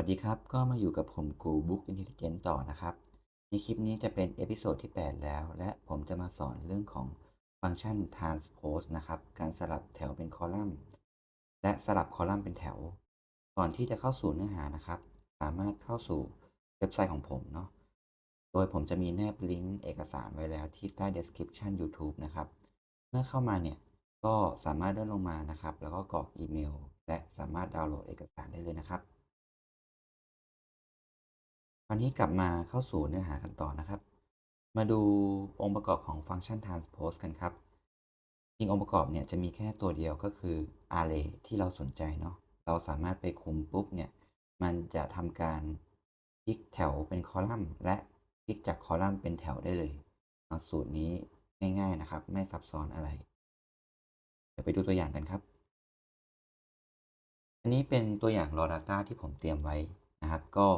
วัสดีครับ ก็มาอยู่กับผมกู Book Intelligence ต่อนะครับ ในคลิปนี้จะเป็นเอพิโซดที่ 8 แล้ว และผมจะมาสอนเรื่องของฟังก์ชัน transpose นะครับ การสลับแถวเป็นคอลัมน์ และสลับคอลัมน์เป็นแถว ก่อนที่จะเข้าสู่เนื้อหานะครับ สามารถเข้าสู่เว็บไซต์ของผมเนาะ โดยผมจะมีแนบลิงก์เอกสารไว้แล้วที่ใต้ description YouTube นะครับ เมื่อเข้ามาเนี่ย ก็สามารถเลื่อนลงมานะครับ แล้วก็กรอกอีเมล และสามารถดาวน์โหลดเอกสารได้เลยนะครับ วันนี้กลับมาเข้าสู่เนื้อหากันต่อนะครับ มาดูองค์ประกอบของฟังก์ชัน transpose กันครับ จริงองค์ประกอบเนี่ยจะมีแค่ตัวเดียวก็คือ array ที่เราสนใจเนาะ เราสามารถไปคุมปุ๊บเนี่ย มันจะทำการพลิกแถวเป็นคอลัมน์ และพลิกจากคอลัมน์เป็นแถวได้เลยเนาะสูตรนี้ง่ายๆนะครับ ไม่ซับซ้อนอะไร เดี๋ยวไปดูตัวอย่างกันครับ อันนี้เป็นตัวอย่าง raw data ที่ผมเตรียมไว้นะครับ ก็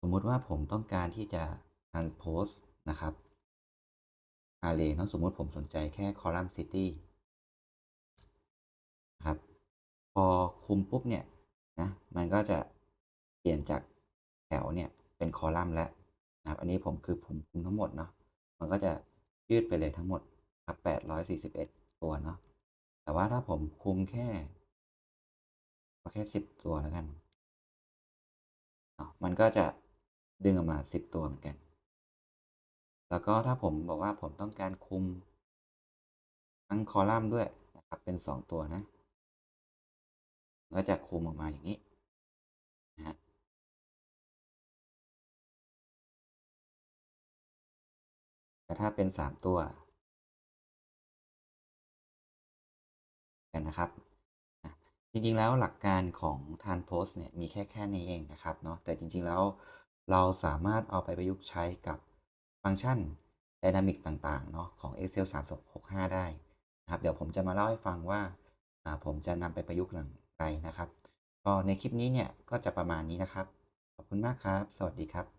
สมมุติว่าผมต้องการที่จะ transpose นะครับ array เนาะสมมติผมสนใจแค่คอลัมน์ city นะครับ พอคุมปุ๊บเนี่ยนะมันก็จะเปลี่ยนจากแถวเนี่ยเป็นคอลัมน์แล้วนะครับ อันนี้ผมคือผมคุมทั้งหมดเนาะมันก็จะยืดไปเลยทั้งหมดครับ841 ตัวเนาะแต่ว่าถ้าผมคุมแค่แค่ 10 ตัวแล้วกันเนาะมันก็จะ ดึงออกมา 10 ตัวเหมือนกัน แล้วก็ถ้าผมบอกว่าผมต้องการคุมทั้งคอลัมน์ด้วยนะครับเป็น 2 ตัวนะก็จะคุมออกมาอย่างนี้นะครับแต่ถ้าเป็น 3 ตัว กันนะครับจริงๆแล้วหลักการของ transpose เนี่ยมีแค่แค่นี้เองนะครับเนาะแต่จริงๆแล้ว เราสามารถเอาไปประยุกต์ใช้กับฟังก์ชันไดนามิกต่างๆเนาะของ Excel 365 ได้นะครับ เดี๋ยวผมจะมาเล่าให้ฟังว่าผมจะนำไปประยุกต์หลังไรนะครับ ก็ในคลิปนี้เนี่ยก็จะประมาณนี้นะครับ ขอบคุณมากครับ สวัสดีครับ